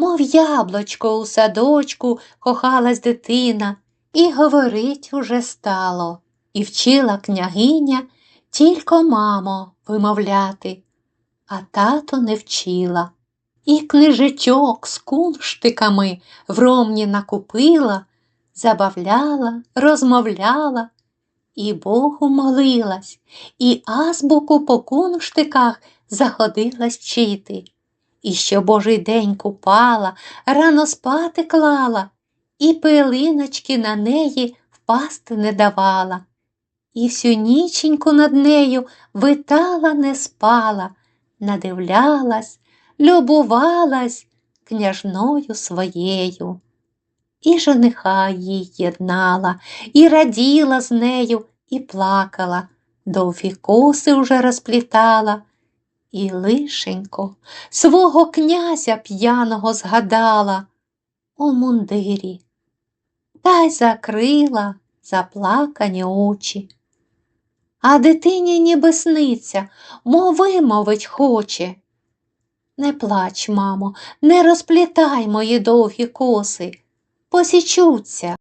мов яблочко у садочку кохалась дитина, і говорить уже стало, і вчила княгиня тільки мамо вимовляти, а тато не вчила. І книжечок з кунштиками в ромні накупила, забавляла, розмовляла, і Богу молилась, і азбуку по кунштиках заходилась вчити. І що божий день купала, рано спати клала, і пилиночки на неї впасти не давала. І всю ніченьку над нею витала, не спала, надивлялась, любувалась княжною своєю. І жениха їй єднала, і раділа з нею, і плакала, довгі коси вже розплітала, і лишенько свого князя п'яного згадала у мундирі, та й закрила заплакані очі. А дитині ніби сниться, мов вимовить хоче. Не плач, мамо, не розплітай мої довгі коси, посічуться.